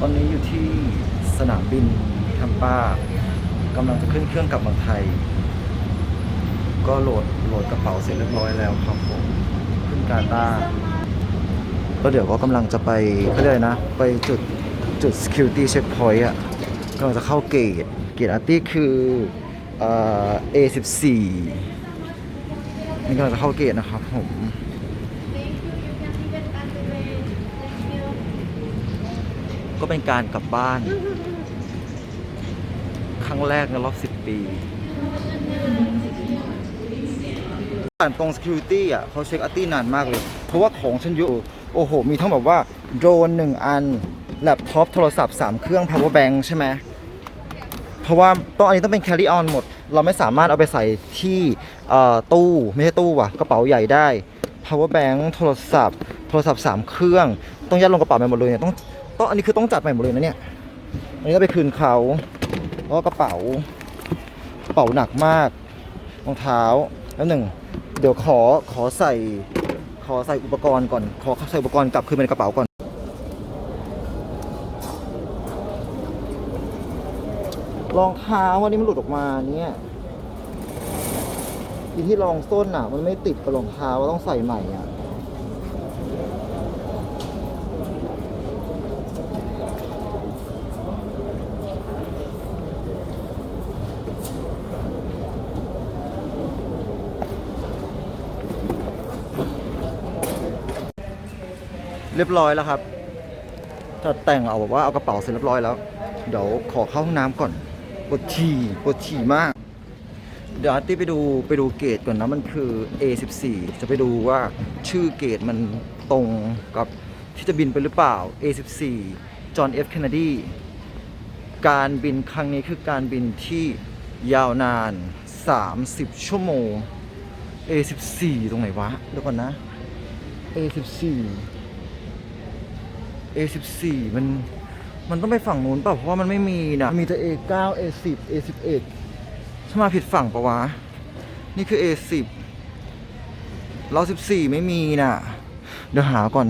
ตอนนี้อยู่ที่สนามบินทัมปากำลังจะขึ้นเครื่องกลับเมืองไทย ก็โหลดโหลดกระเป๋าเสร็จเรียบร้อยแล้วครับผมขึ้นกาตาร์แล้วเดี๋ยวก็กำลังจะไปเขาเรียกอะไรนะ ไปจุดจุด security checkpoint อะกำลังจะเข้าเกต เกตอาร์ตี้คือเอ่อ A14 นี่กำลังจะเข้าเกตนะครับผม ก็เป็นการกลับบ้าน ครั้งแรกในรอบ10ปีผ่านตรง security อะเขาเช็คอัตตี้นานมากเลย เพราะว่าของฉันเยอะโอ้โห มีทั้งแบบว่า โดรนหนึ่งอัน แล็ปท็อปโทรศัพท์ 3 เครื่อง power bank ใช่ไหมเพราะว่าต้องอันนี้ต้องเป็น carry on หมด เราไม่สามารถเอาไปใส่ที่ตู้ ไม่ใช่ตู้ว่ะ กระเป๋าใหญ่ได้ power bank โทรศัพท์ โทรศัพท์ 3 เครื่อง ต้องยัดลงกระเป๋าไปหมดเลยเนี่ยต้อง ต้องอันนี้คือต้องจัดใหม่หมดเลยนะเนี่ยอันนี้ก็ไปคืนเขาแล้วก็กระเป๋ากระเป๋าหนักมากรองเท้าแล้วหนึ่งเดี๋ยวขอขอใส่ ขอใส่อุปกรณ์ก่อน ขอใส่อุปกรณ์กลับคืนไปในกระเป๋าก่อน รองเท้าวันนี้มันหลุดออกมาเนี่ยอีที่รองส้นอะ มันไม่ติดกับรองเท้าต้องใส่ใหม่อะ เรียบร้อยแล้วครับถ้าแต่งเอาแบบว่าเอากระเป๋าเสร็จเรียบร้อยแล้ว เดี๋ยวขอเข้าห้องน้ำก่อนปวดฉี่ปวดฉี่มาก เดี๋ยวอาร์ตี้ไปดูไปดูเกตก่อนนะมันคือ A14 จะไปดูว่าชื่อเกตมันตรงกับที่จะบินไปหรือเปล่า A14 จอห์น F Kennedy การบินครั้งนี้คือการบินที่ยาวนาน 30 ชั่วโมง A14 ตรงไหนวะเดี๋ยวก่อนนะ A14 A14 มันมันต้องไปฝั่งนู้นเปล่าเพราะว่ามันไม่มีนะมีแต่ A9 A10 A11 ฉันมาผิดฝั่งปะวะ นี่คือ A10 เรา14 ไม่มีนะเดี๋ยวหาก่อน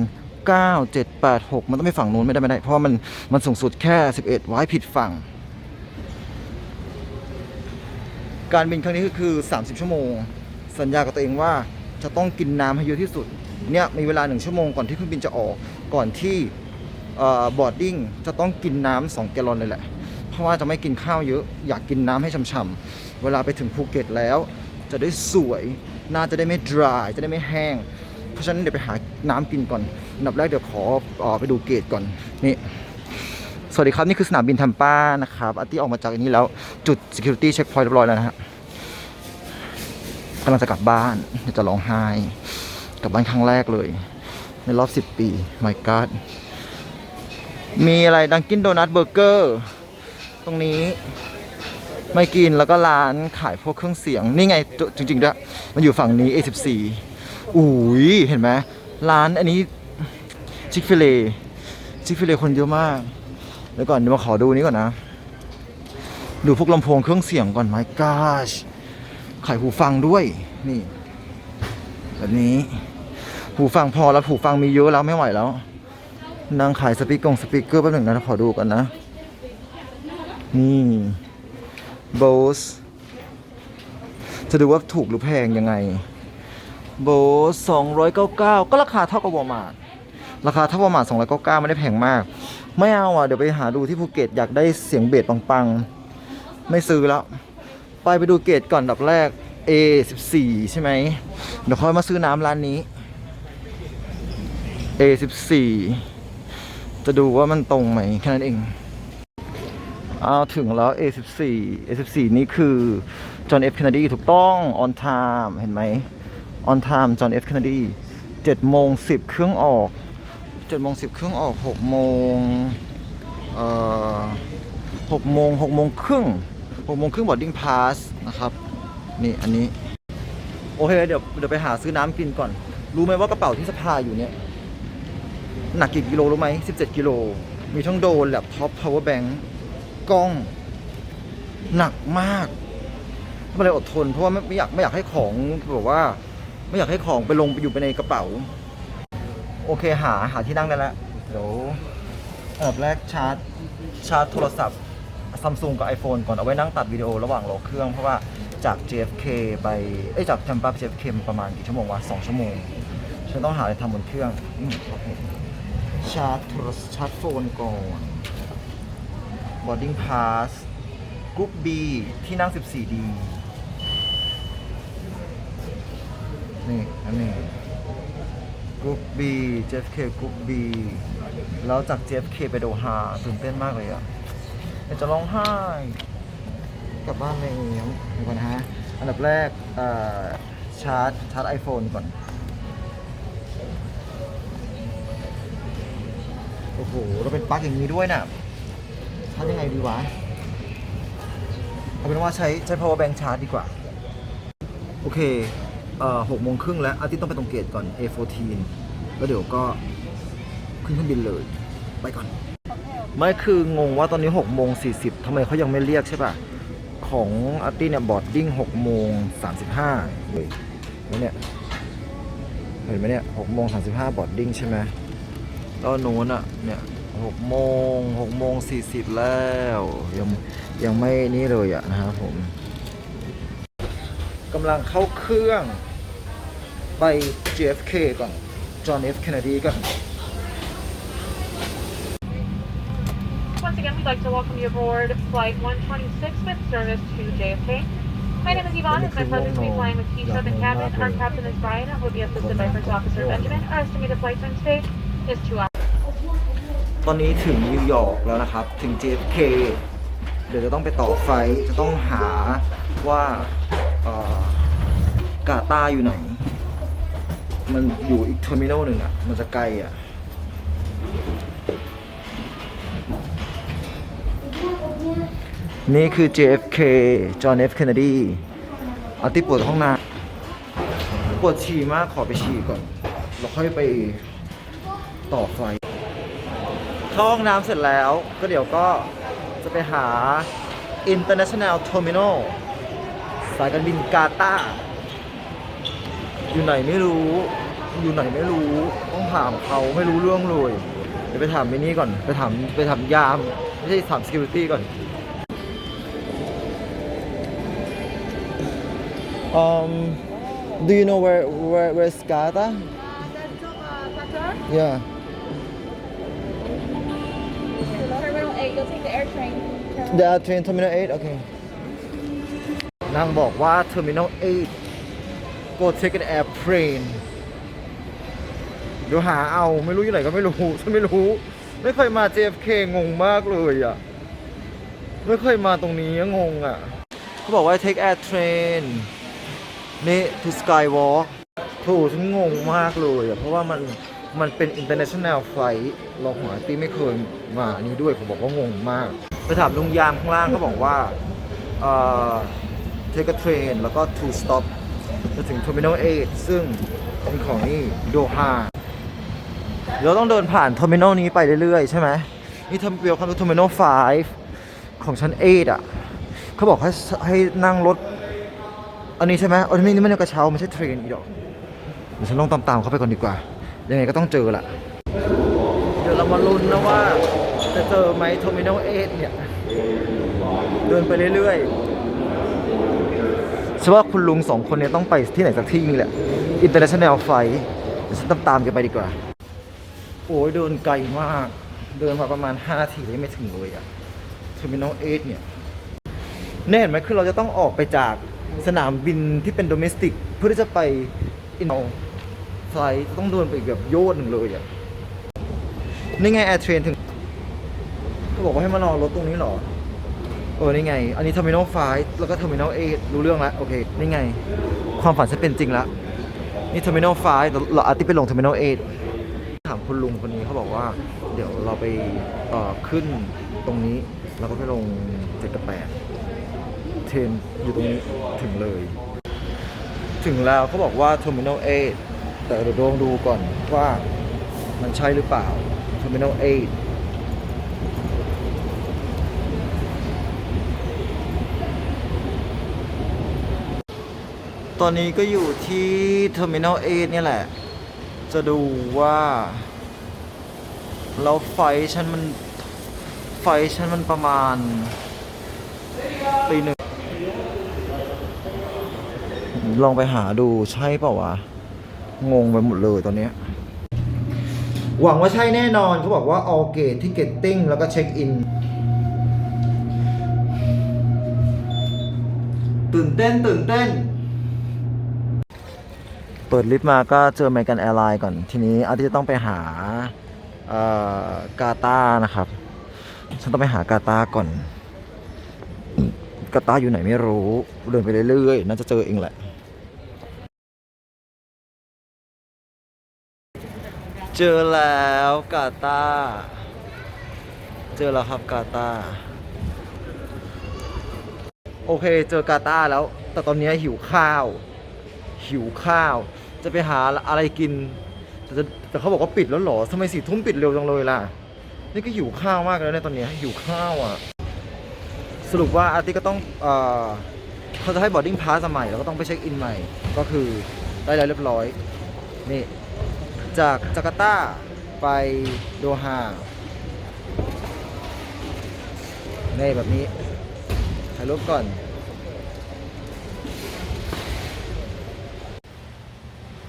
9 7 8 6 มันต้องไปฝั่งนู้นไม่ได้ไม่ได้ เพราะว่ามันมันสูงสุดแค่ 11 ไว้ผิดฝั่ง การบินครั้งนี้ก็คือ 30 ชั่วโมง สัญญากับตัวเองว่าจะต้องกินน้ำให้เยอะที่สุด เนี่ยมีเวลาหนึ่งชั่วโมงก่อนที่เครื่องบินจะออกก่อนที่ บอร์ดดิ้งจะต้องกินน้ำสองแกลลอนเลยแหละ เพราะว่าจะไม่กินข้าวเยอะอยากกินน้ำให้ช่ำๆเวลาไปถึงภูเก็ตแล้ว จะได้สวยหน้าจะได้ไม่ dry จะได้ไม่แห้ง เพราะฉะนั้นเดี๋ยวไปหาน้ำกินก่อนอันดับแรกเดี๋ยวขอออไปดูเกตก่อนนี่สวัสดีครับนี่คือสนามบินทัมป้านะครับอาร์ตี้ออกมาจากอันนี้แล้วจุด security checkpoint เรียบร้อยแล้วนะฮะกำลังจะกลับบ้านจะร้องไห้กลับบ้านครั้งแรกเลย ในรอบ 10 ปี my god มีอะไรดังกินโดนัทเบอร์เกอร์ ตรงนี้ไม่กินแล้วก็ร้านขายพวกเครื่องเสียง นี่ไงจริงๆด้วยมันอยู่ฝั่งนี้ A14 อุ้ยเห็นไหมร้านอันนี้ชิคฟิเลชิคฟิเลคนเยอะมากเดี๋ยวก่อนเดี๋ยวมาขอดูนี้ก่อนนะ ดูพวกลำโพงเครื่องเสียงก่อน my gosh ขายหูฟังด้วยนี่ แบบนี้ หูฟังพอแล้วหูฟังมีเยอะแล้วไม่ไหวแล้ว นางขายสปีกกงสปีกเกอร์แป๊บหนึ่งนะขอดูกันนะ นี่ Bose จะดูว่าถูกหรือแพงยังไง Bose 299ก็ราคาเท่ากับวอมาร์ทราคาเท่าวอลมาร์ท299ไม่ได้แพงมาก ไม่เอาอะ เดี๋ยวไปหาดูที่ภูเก็ตอยากได้เสียงเบสปังๆ ไม่ซื้อแล้ว ไปไปดูเกตก่อนดับแรก A14 ใช่ไหม เดี๋ยวค่อยมาซื้อน้ำร้านนี้ A14 จะดูว่ามันตรงไหมแค่นั้นเองเอาถึงแล้ว A14 A14 นี่คือ John F Kennedy ถูกต้อง on time เห็นไหม on time John F Kennedy 7โมง10 เครื่องออก7โมง10 เครื่องออก6โมงเอ่อ6โมง6โมงครึ่ง6โมงครึ่ง boarding pass นะครับ นี่อันนี้ โอเค เดี๋ยวเดี๋ยวไปหาซื้อน้ำกินก่อน รู้ไหมว่ากระเป๋าที่สะพายอยู่เนี่ย หนักกี่กิโลรู้ไหม 17 กิโล มีทั้งโดรนแล็ปท็อป power bank กล้องหนักมากก็เลยอดทน เพราะว่าไม่อยากไม่อยากให้ของแบบว่า ไม่อยากให้ของไปลงไปอยู่ไปในกระเป๋า โอเคหาหาที่นั่งได้แล้วเดี๋ยวอันดับแรกชาร์จชาร์จโทรศัพท์ซัมซุงกับ iPhone ก่อนเอาไว้นั่งตัดวิดีโอระหว่างรอเครื่อง เพราะว่าจาก JFK ไปเอ้ยจากแทมปา JFK ประมาณกี่ชั่วโมงวะสองชั่วโมงฉันต้องหาอะไรทำบนเครื่องอืมโอเค ชาร์จโทรชาร์จโฟนก่อน boarding pass กรุ๊ป B ที่นั่ง 14D นี่ อันนี้กรุ๊ป B JFK กรุ๊ป B แล้วจาก JFK ไปโดฮาตื่นเต้นมากเลยอะอยากจะร้องไห้ กลับบ้านเลยเดี๋ยวก่อนนะฮะ อันดับแรกอ่อชาร์จชาร์จ iPhone ก่อน โอ้โหเราเป็นปลั๊กอย่างนี้ด้วยน่ะชาร์จยังไงดีวะเอาเป็นว่าใช้ใช้ power bank ชาร์จดีกว่า โอเคเอ่อหกโมงครึ่งแล้วอาทิตย์ต้องไปตรงเกตก่อน A14 แล้วเดี๋ยวก็ขึ้นเครื่องบินเลย ไปก่อน ไม่คืองงว่าตอนนี้6โมง40ทำไมเขายังไม่เรียกใช่ป่ะ ของอาร์ตี้เนี่ยบอดดิ้ง6โมง35เลยแล้วเนี่ย เห็นไหมเนี่ย6โมง35บอร์ดดิ้งใช่ไหม แล้วโน้นอะเนี่ย6โมง6โมง40แล้วยังยังไม่นี่เลยอะนะครับผมกำลังเข้าเครื่องไป JFK ก่อน John F Kennedy ก่อน Once again, we'd like to welcome you aboard Flight 126 with service to JFK. My name is Yvonne. It's my pleasure to be flying with Keisha in the cabin. Our captain is Brian and will be assisted by First Officer Benjamin. Our estimated flight time today is two hours. ตอนนี้ถึงนิวยอร์กแล้วนะครับ ถึง JFK เดี๋ยวจะต้องไปต่อไฟจะต้องหาว่ากาตาอยู่ไหน มันอยู่อีกเทอร์มินอลหนึ่งอะ มันจะไกลอะนี่คือ JFK John F Kennedy อาร์ติปวดห้องน้ำปวดฉี่มากขอไปฉี่ก่อนแล้วค่อยไปต่อไฟ เข้าห้องน้ำเสร็จแล้วก็เดี๋ยวก็จะไปหา International Terminal สายการบินกาตาร์อยู่ไหนไม่รู้ อยู่ไหนไม่รู้ ต้องถามเขาไม่รู้เรื่องเลย เดี๋ยวไปถามมินี่ก่อน ไปถามไปถามยาม ไม่ใช่ถาม security ก่อน Um, do you know where where where's Qatar? Yeah. The train terminal 8 okay นางบอกว่า terminal 8 go take an airplane เดี๋ยวหาเอาไม่รู้อยู่ไหนก็ไม่รู้ฉันไม่รู้ ไม่เคยมา JFK งงมากเลยอะ ไม่เคยมาตรงนี้งงอะ เขาบอกว่า take air train นี่ to skywalk โถูฉันงงมากเลยอะ เพราะว่ามันมันเป็น international flight เราของอาตี้ไม่เคยมาอันนี้ด้วยผมบอกว่างงมาก ไปถามลุงยามข้างล่างเขาบอกว่าเอ่อ take a train แล้วก็ to stop จะถึง terminal 8 ซึ่งเป็นของนี่โดฮาเราต้องเดินผ่าน terminal นี้ไปเรื่อยๆ ใช่ไหมนี่ทำเปียวคำว่า terminal 5 ของชั้น 8 อะ เขาบอกให้ให้นั่งรถ อันนี้ใช่ไหมอันนี้นี่มันกระเช้าไม่ใช่เทรนอีดอกเดี๋ยวฉันลองตามๆเขาไปก่อนดีกว่า ยังไงก็ต้องเจอแหละเดี๋ยวเรามาลุ้นนะว่า จะเจอไหม Terminal 8เนี่ย เดินไปเรื่อยๆฉันว่าคุณลุงสองคนเนี่ยต้องไปที่ไหนสักที่นี่แหละ International Flight เดี๋ยวฉันตามกันไปดีกว่า โอ้ยเดินไกลมาก เดินมาประมาณ 5 นาทีได้ไม่ถึงเลยอะ Terminal 8เนี่ยแน่เห็นไหมคือเราจะต้องออกไปจากสนามบินที่เป็นโดเมสติก เพื่อที่จะไปอินโนไฟล์ต้องเดินไปแบบโยดหนึ่งเลยอะนี่ไงแอร์เทรนถึง เขาบอกว่าให้มารอรถตรงนี้เหรอ เออ นี่ไง อันนี้ Terminal 5แล้วก็ Terminal 8รู้เรื่องแล้ว โอเค นี่ไง ความฝันฉันเป็นจริงแล้วนี่ Terminal 5เราเราอาจจะไปลง Terminal 8ถามคุณลุงคนนี้เขาบอกว่า เดี๋ยวเราไปเอ่อขึ้นตรงนี้เราก็ไปลงเจ็ดกับแปดเทรนอยู่ตรงนี้ถึงเลย ถึงแล้วเขาบอกว่า Terminal 8แต่เดี๋ยวลองดูก่อนว่ามันใช่หรือเปล่า Terminal 8 ตอนนี้ก็อยู่ที่ Terminal 8เนี่ยแหละ จะดูว่าแล้วไฟฉันมันไฟฉันมันประมาณตีหนึ่งลองไปหาดูใช่เปล่าวะ งงไปหมดเลยตอนนี้ หวังว่าใช่แน่นอนเขาบอกว่า all gate ticketing แล้วก็เช็คอินตื่นเต้นตื่นเต้น ปิดลิฟต์มาก็เจอเมกันแอร์ไลน์ก่อน ทีนี้อาจจะต้องไปหาเอ่อกาตานะครับ ฉันต้องไปหากาตาก่อน กาตาอยู่ไหนไม่รู้ เดินไปเรื่อยๆ น่าจะเจอเองแหละ เจอแล้วกาตา เจอแล้วครับกาตา โอเค เจอกาตาแล้ว แต่ตอนนี้หิวข้าว หิวข้าว จะไปหาอะไรกิน แต่จะแต่เขาบอกว่าปิดแล้วเหรอทำไมสี่ทุ่มปิดเร็วจังเลยล่ะ นี่ก็หิวข้าวมากแล้วเนี่ยตอนนี้หิวข้าวอะ สรุปว่าอาร์ติก็ต้องเอ่อเขาจะให้บอร์ดิ้งพาสใหม่แล้วก็ต้องไปเช็คอินใหม่ ก็คือได้แล้วเรียบร้อย นี่ จากจาการ์ตาไปโดฮานี่แบบนี้ถ่ายรูปก่อน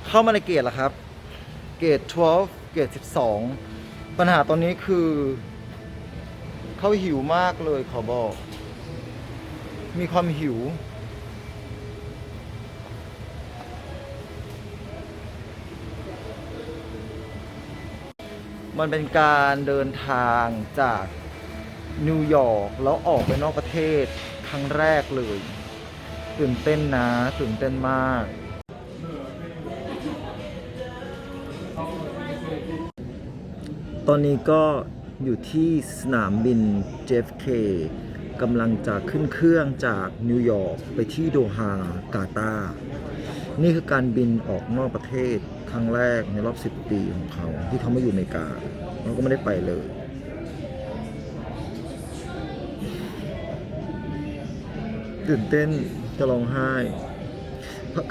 เข้ามาในเกตแล้วครับ เกต12 เกต12 ปัญหาตอนนี้คือ เขาหิวมากเลยขอบอก มีความหิว มันเป็นการเดินทางจากนิวยอร์กแล้วออกไปนอกประเทศครั้งแรกเลย ตื่นเต้นนะ ตื่นเต้นมาก ตอนนี้ก็อยู่ที่สนามบิน JFK กำลังจะขึ้นเครื่องจากนิวยอร์กไปที่โดฮากาตานี่คือการบินออกนอกประเทศครั้งแรกในรอบ 10 ปีของเขา ที่เขามาอยู่อเมริกาเราก็ไม่ได้ไปเลย ตื่นเต้นจะร้องไห้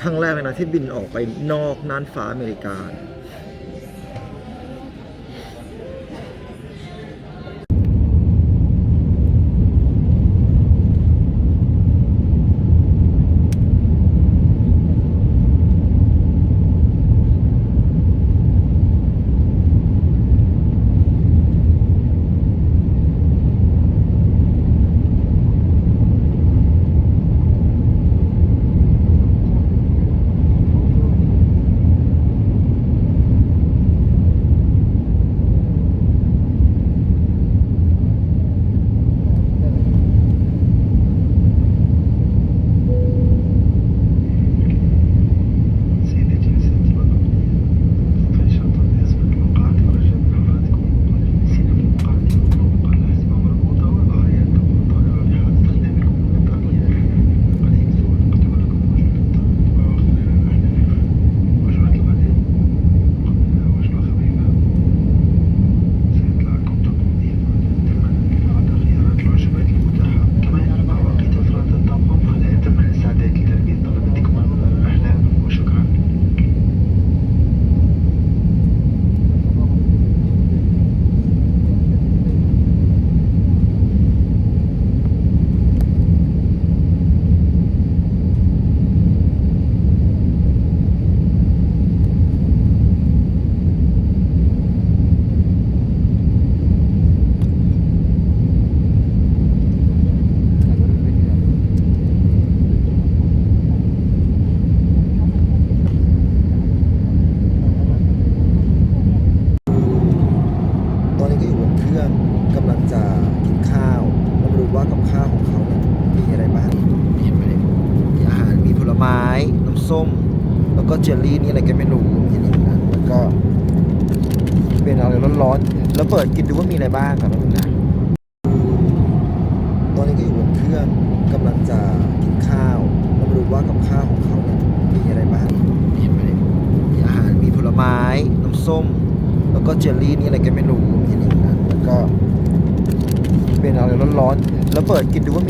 ครั้งแรกเลยนะที่บินออกไปนอกน่านฟ้าอเมริกา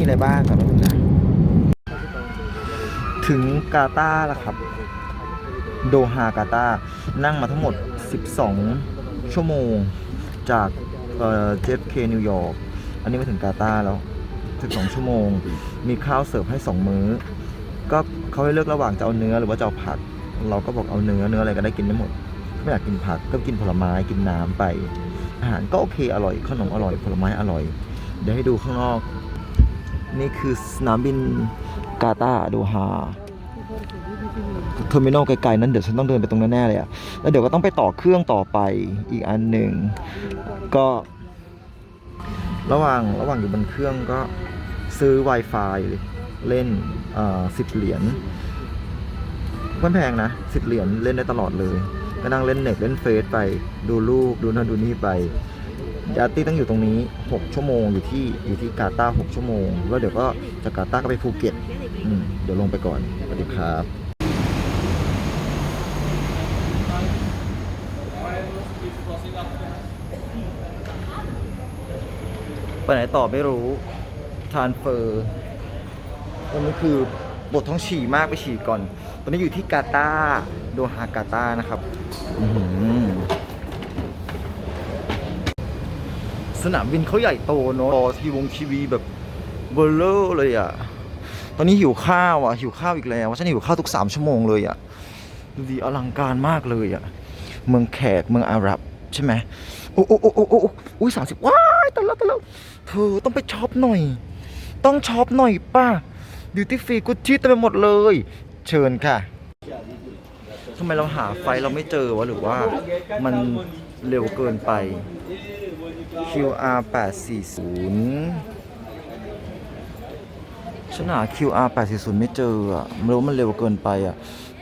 อะไรบ้างก่อนนะมึงนถึงกาตาร์แล้วครับ โดฮากาตาร์นั่งมาทั้งหมด 12 ชั่วโมงจากเอ่อ JFK นิวยอร์กอันนี้มาถึงกาตาร์แล้ว 12 ชั่วโมง มีข้าวเสิร์ฟให้ 2 มื้อ ก็เขาให้เลือกระหว่างจะเอาเนื้อหรือว่าจะเอาผัก เราก็บอกเอาเนื้อเนื้ออะไรก็ได้กินได้หมด ไม่อยากกินผักก็กินผลไม้กินน้ำไป อาหารก็โอเคอร่อยขนมอร่อยผลไม้อร่อย เดี๋ยวให้ดูข้างนอก นี่คือสนามบินกาตาร์โดฮาเทอร์มินอลไกลๆนั้นเดี๋ยวฉันต้องเดินไปตรงนั้นแน่เลยอะแล้วเดี๋ยวก็ต้องไปต่อเครื่องต่อไปอีกอันหนึ่งก็ ระหว่างระหว่างอยู่บนเครื่องก็ซื้อ Wi-Fi เล่นสิบเหรียญไม่แพงนะสิบเหรียญเล่นได้ตลอดเลย ก็นั่งเล่นเน็ตเล่นเฟซไปดูรูปดูนั่นดูนี่ไป ยาตี้ต้องอยู่ตรงนี้ 6 ชั่วโมงอยู่ที่อยู่ที่กาตาร์6ชั่วโมง แล้วเดี๋ยวก็จากกาตาร์ก็ไปภูเก็ตอืมเดี๋ยวลงไปก่อนสวัสดีครับไปไหนต่อไม่รู้ทานเฟอร์ตรงนี้คือบทท้องฉี่มากไปฉี่ก่อน ตอนนี้อยู่ที่กาตาร์โดฮากาตาร์นะครับ อื้อหือ สนามบินเขาใหญ่โตเนอะตีวงทีวีแบบเบลเลอร์เลยอะ ตอนนี้หิวข้าวอะหิวข้าวอีกแล้วฉันหิวข้าวทุกสามชั่วโมงเลยอะ ดูดีอลังการมากเลยอะ เมืองแขกเมืองอาหรับใช่ไหมโอ้โอ้โอ้โอ้โอ้โอ้อุ้ยสามสิบว้ายตายแล้วตายแล้วเธอต้องไปช็อปหน่อย ต้องช็อปหน่อยป้าดิวตี้ฟรีกุชชี่เต็มไปหมดเลย เชิญค่ะทำไมเราหาไฟเราไม่เจอวะหรือว่ามัน เร็วเกินไป QR 840ฉันหา QR 840 ไม่เจออะไม่รู้มันเร็วเกินไปอะ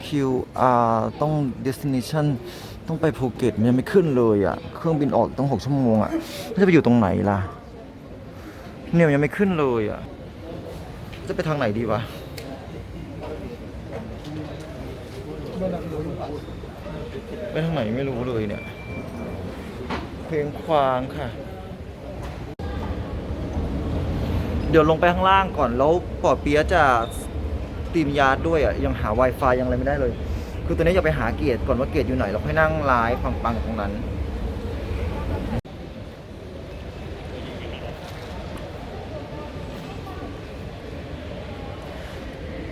QR ต้อง destination ต้องไปภูเก็ตมันยังไม่ขึ้นเลยอะ เครื่องบินออกต้อง 6 ชั่วโมงอะมันจะไปอยู่ตรงไหนล่ะ เนี่ยมันยังไม่ขึ้นเลยอะ จะไปทางไหนดีวะไปทางไหนไม่รู้เลยเนี่ย เพลงควางค่ะ เดี๋ยวลงไปข้างล่างก่อน แล้วปอเปียะจะตีมยาร์ดด้วยอะ ยังหา Wi-Fi ยังอะไรไม่ได้เลย คือตอนนี้อยากไปหาเกียรติก่อนว่าเกียรติอยู่ไหน เราค่อยนั่งไลฟ์ฟังๆตรงนั้น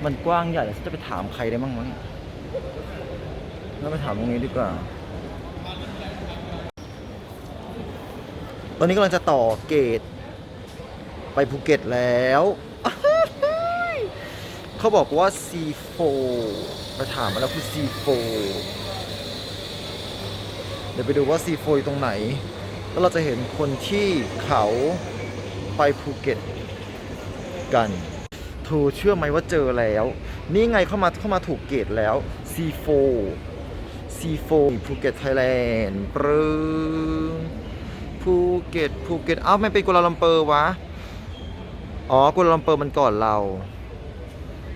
มันกว้างใหญ่ฉันจะไปถามใครได้บ้างวะเนี่ยเราไปถามตรงนี้ดีกว่า ตอนนี้กำลังจะต่อเกต ไปภูเก็ตแล้ว เขาบอกว่า C4 ไปถามมาแล้วคือ C4 เดี๋ยวไปดูว่า C4 อยู่ตรงไหน แล้วเราจะเห็นคนที่เขาไปภูเก็ตกันเธอเชื่อไหมว่าเจอแล้ว นี่ไงเข้ามาเข้ามาถูกเกตแล้ว C4 C4 ภูเก็ตไทยแลนด์ปรึง ภูเก็ตภูเก็ตอ้าวไม่เป็นกัวลาลัมเปอร์วะ อ๋อกัวลาลัมเปอร์มันก่อนเรา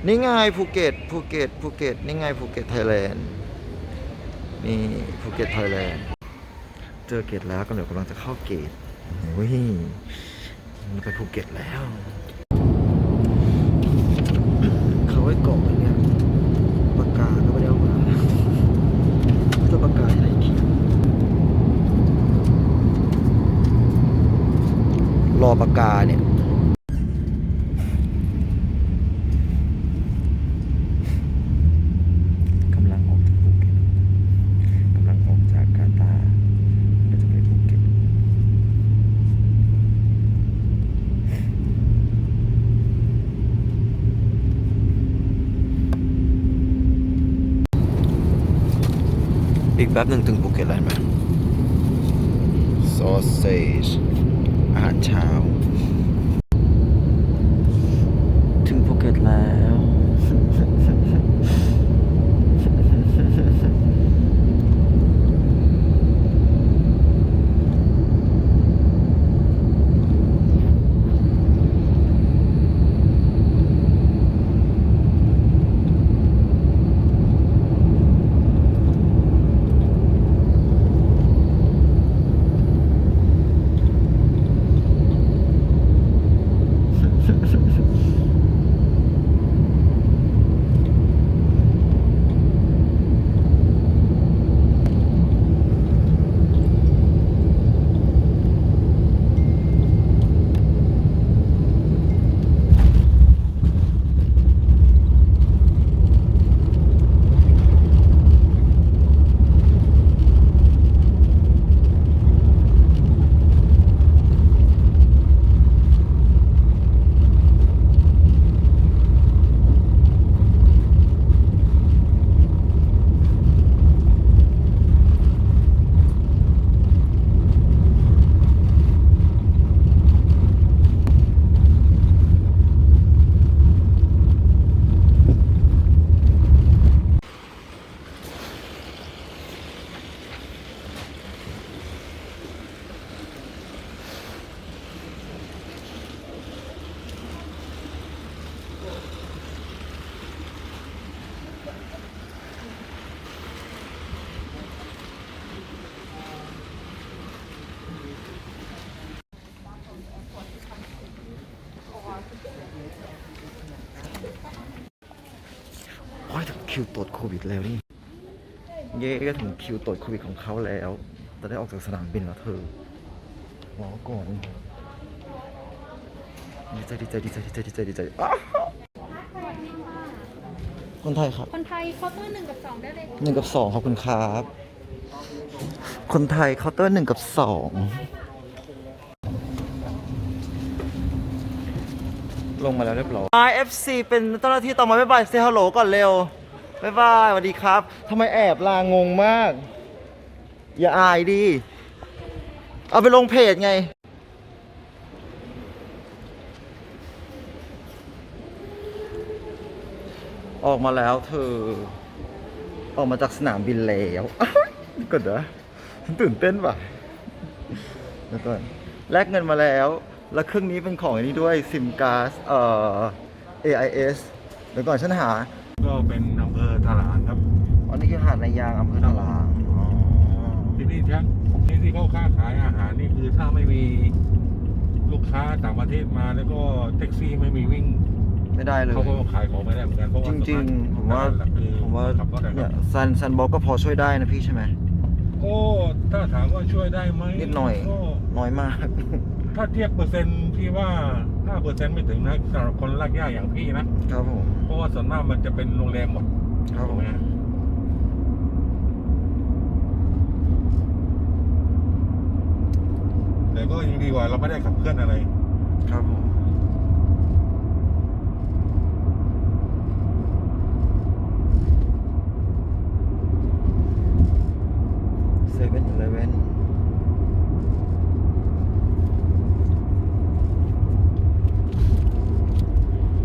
นี่ไงภูเก็ตภูเก็ตภูเก็ตนี่ไงภูเก็ตไทยแลนด์นี่ภูเก็ตไทยแลนด์เจอเกตแล้วก็เดี๋ยวกำลังจะเข้าเกตโอ้ยมันไปภูเก็ตแล้ว เขาไว้เกาะไว้เนี่ยปากกาก็ไม่ได้เอามาตัวปากกาอะไรเขียนรอ ปากกาเนี่ยกำลังออกภูเก็ตกำลังออกจากกาตาไปจะไปภูเก็ตอีกแป๊บหนึ่งถึงภูเก็ตแล้วเห็นไหมซ อาหารเช้า ถึงภูเก็ตแล้ว น คิวตรวจโควิดแล้วนี่ เย่ก็ถึงคิวตรวจโควิดของเขาแล้ว จะได้ออกจากสนามบินแล้วเธอรอก่อนดีใจดีใจดีใจดีใจดีใจดีใจอ้าวคนไทยครับ คนไทยเคาน์เตอร์หนึ่งกับสองได้เลยหนึ่งกับสองขอบคุณครับ คนไทยเคาน์เตอร์หนึ่งกับสองลงมาแล้วเรียบร้อย IFC เป็นเจ้าหน้าที่ต่อมาบ๊ายบายเซฮัลโหลก่อนเร็ว บ๊ายบายสวัสดีครับทำไมแอบลางงมาก อย่าอายดิเอาไปลงเพจไงออกมาแล้วเธอ ออกมาจากสนามบินแล้วก่อนนะฉันตื่นเต้นว่ะเดี๋ยวก่อนแลกเงินมาแล้ว แล้วเครื่องนี้เป็นของอันนี้ด้วยซิมการ์ดเอ่อ AIS เดี๋ยวก่อนฉันหา ก็เป็น ถลางครับ อันนี้คือหาดนายางอำเภอตะลางอ๋อที่นี่ครับที่ที่เขาค้าขายอาหารนี่คือถ้าไม่มีลูกค้าต่างประเทศมาแล้วก็แท็กซี่ไม่มีวิ่งไม่ได้เลยเขาก็ขายของไม่ได้เหมือนกันเพราะจว่าริง ๆ ผมว่าหลักคือผมว่าขับรถอะคเนี่รัยบซันซันบอกก็พอช่วยได้นะพี่ใช่ไหม ก็ถ้าถามว่าช่วยได้ไหมนิดหน่อย ก็น้อยมาก ถ้าเทียบเปอร์เซ็นต์พี่ว่า5เปอร์เซ็นต์ไม่ถึงนะสำหรับคนลากย่าอย่างพี่นะ ครับผม เพราะว่าส่วนมากมันจะเป็นโรงแรมหมด ครับผถูกมไหมฮะแต่ก็ยังดีกว่าเราไม่ได้ขับเคลื่อนอะไร ครับผมเซเว่นอีเลเว่น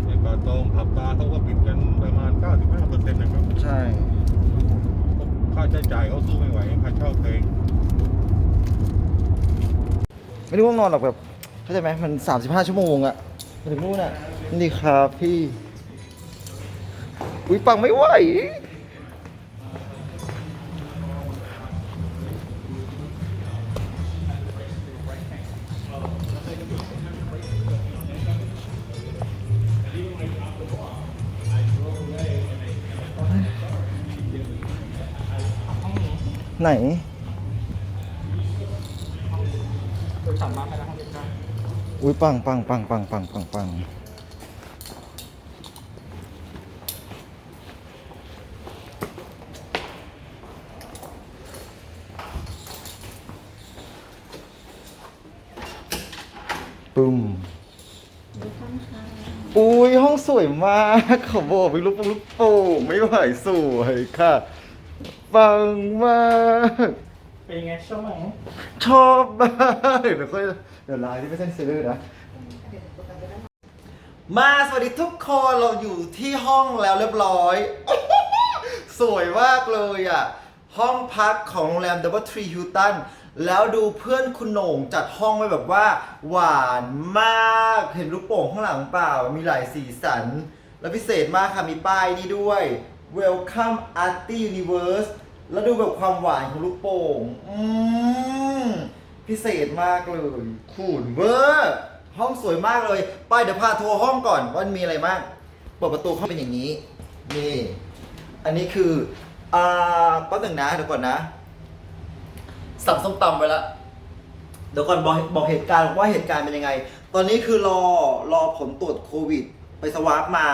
ในป่าตองผับบาร์เขาก็ปิดกันประมาณ 95%นะครับ ใช่ ค่าใช้จ่ายเขาสู้ไม่ไหว ค่าเช่าเพลง ได้ง่วงนอนหรอกแบบเข้าใจไหมมัน 35 ชั่วโมงอะมาถึงนู่นอะนี่ครับพี่ อุ้ยปังไม่ไหวไหน อุ้ยปังปังปังปังปังปังปังปึ้มอุ้ยห้องสวยมากขอบอกเป็นลูกป่งลูกโป่งไม่ไหวสวยค่ะ ปังมาก เป็นไงชอบไหมชอบมากเดี๋ยวค่อยเดี๋ยวไลน์ที่ไม่ใช่ซื้อนะ มาสวัสดีทุกคนเราอยู่ที่ห้องแล้วเรียบร้อย สวยมากเลยอะ ห้องพักของโรงแรม Double Tree Hilton แล้วดูเพื่อนคุณโหน่งจัดห้องไว้แบบว่า หวานมากเห็นลูกโป่งข้างหลังเปล่า มีหลายสีสัน แล้วพิเศษมากค่ะมีป้ายนี่ด้วย Welcome Arty Universe แล้วดูแบบความหวานของลูกโป่ง อืมพิเศษมากเลยขูนเวอร์ห้องสวยมากเลย ไปเดี๋ยวพาทัวร์ห้องก่อนว่ามีอะไรบ้างเปิดประตูเข้าเป็นอย่างนี้ นี่ อันนี้คืออ่าแป๊บหนึ่งนะเดี๋ยวก่อนนะ สับส้มตำไว้ละเดี๋ยวก่อนบอกบอกเหตุการณ์ว่าเหตุการณ์เป็นยังไง ตอนนี้คือรอรอผลตรวจโควิด ไปสวาปมา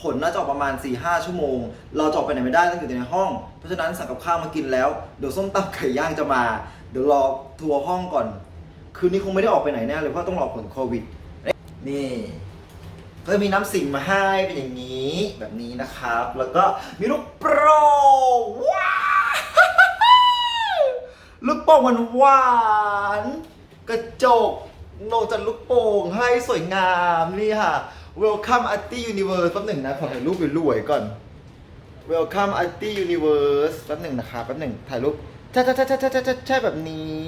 ผลน่าจะออกประมาณ4ี่ห้าชั่วโมง เราจะออกไปไหนไม่ได้ต้องอยู่ในห้อง เพราะฉะนั้นสั่งกับข้าวมากินแล้ว เดี๋ยวส้มตำไก่ย่างจะมา เดี๋ยวรอทัวร์ห้องก่อน คืนนี้คงไม่ได้ออกไปไหนแน่เลยเพราะต้องรอผลโควิด นี่ก็จะมีน้ำสิงมาให้เป็นอย่างนี้แบบนี้นะครับ แล้วก็มีลูกโป่งว้าลูกโป่งมันหวานกระจกโนจัดลูกโป่งให้สวยงามนี่ค่ะ Welcome Arty Universe แป๊บหนึ่งนะ ขอถ่ายรูปรวยๆก่อน Welcome Arty Universe แป๊บหนึ่งนะครับแป๊บหนึ่งถ่ายรูปใช่ใช่ใช่ใช่ใช่ใช่ใช่แบบนี้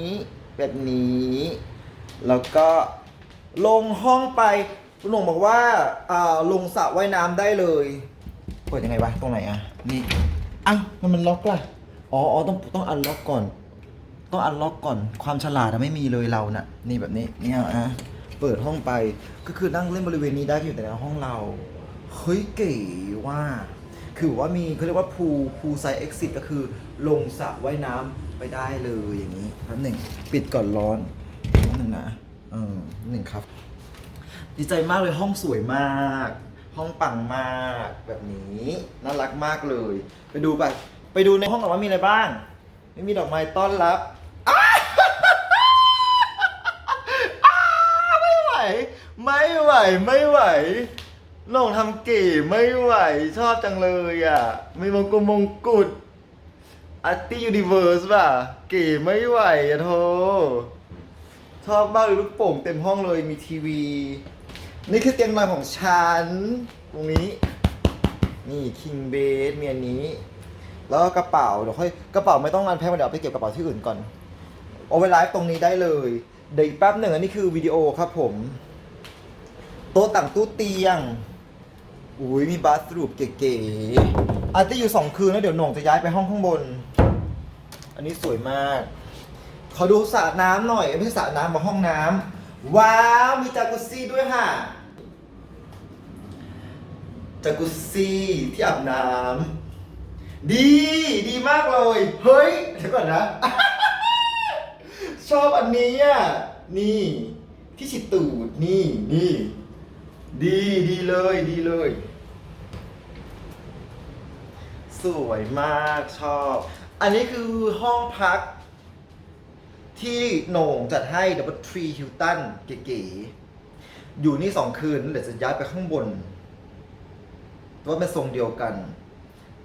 แบบนี้ แล้วก็ลงห้องไปคุณหนุ่มบอกว่าอ่าลงสระว่ายน้ำได้เลยเปิดยังไงวะตรงไหนอะนี่อ้าวมันมันล็อกล่ะอ๋ออ๋อต้องต้องอันล็อกก่อน ต้องอันล็อกก่อนความฉลาดอะไม่มีเลยเรานะ่ะนี่แบบนี้เนี่ยอะ เปิดห้องไปก็คือนั่งเล่นบริเวณนี้ได้อยู่แต่ในห้องเราเฮ้ยเก๋ว่าคือว่ามีเขาเรียกว่าพูพูไซเอ็กซิสก็คือลงสระว่ายน้ำไปได้เลยอย่างนี้แป๊บหนึ่งปิดก่อนร้อนแป๊บหนึ่งนะเออหนึ่งครับ ดีใจมากเลยห้องสวยมาก ห้องปังมากแบบนี้น่ารักมากเลย ไปดูไปไปดูในห้องก่อนว่ามีอะไรบ้าง ไม่มีดอกไม้ต้อนรับอ้าอ้าไม่ไหว ไม่ไหวไม่ไหวลองทำเก๋ไม่ไหวชอบจังเลยอะ มีมงกุฎมงกุฎอาร์ตี้ยูนิเวิร์สป่ะเก๋ไม่ไหวอะโทชอบมากเลยลูกโป่งเต็มห้องเลยมีทีวี นี่คือเตียงนอนของฉัน ตรงนี้ นี่คิงเบดมีอันนี้ แล้วก็กระเป๋าเดี๋ยวค่อยกระเป๋าไม่ต้องงานแพ็คมาเดี๋ยวเอาไปเก็บกระเป๋าที่อื่นก่อน เอาไว้ไลฟ์ตรงนี้ได้เลย เดี๋ยวอีกแป๊บหนึ่งอันนี้คือวิดีโอครับผม ต๊ะต่างตู้เตียง อุ้ยมีบาสรูปเก๋ๆอาจจะอยู่สองคืนแล้วเดี๋ยวหน่งจะย้ายไปห้องข้างบน อันนี้สวยมาก ขอดูสระน้ำหน่อย ไม่ใช่สระน้ำมาห้องน้ำว้าวมีจากุซซี่ด้วยค่ะจากุซซี่ที่อาบน้ำดีดีมากเลย เฮ้ยเดี๋ยวก่อนนะ ชอบอันนี้อะนี่ที่ฉีดตูดนี่นี่ ดีดีเลยดีเลย สวยมากชอบ อันนี้คือห้องพัก ที่โหน่งจัดให้ดับเบิลทรีฮิลตันเก๋ๆอยู่นี่สองคืนเดี๋ยวจะย้ายไปข้างบนว่าเป็นทรงเดียวกัน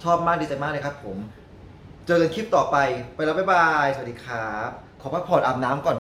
ชอบมากดีใจมากเลยครับผม เจอกันคลิปต่อไป ไปแล้วบ๊ายบาย สวัสดีครับ ขอพักผ่อนอาบน้ำก่อน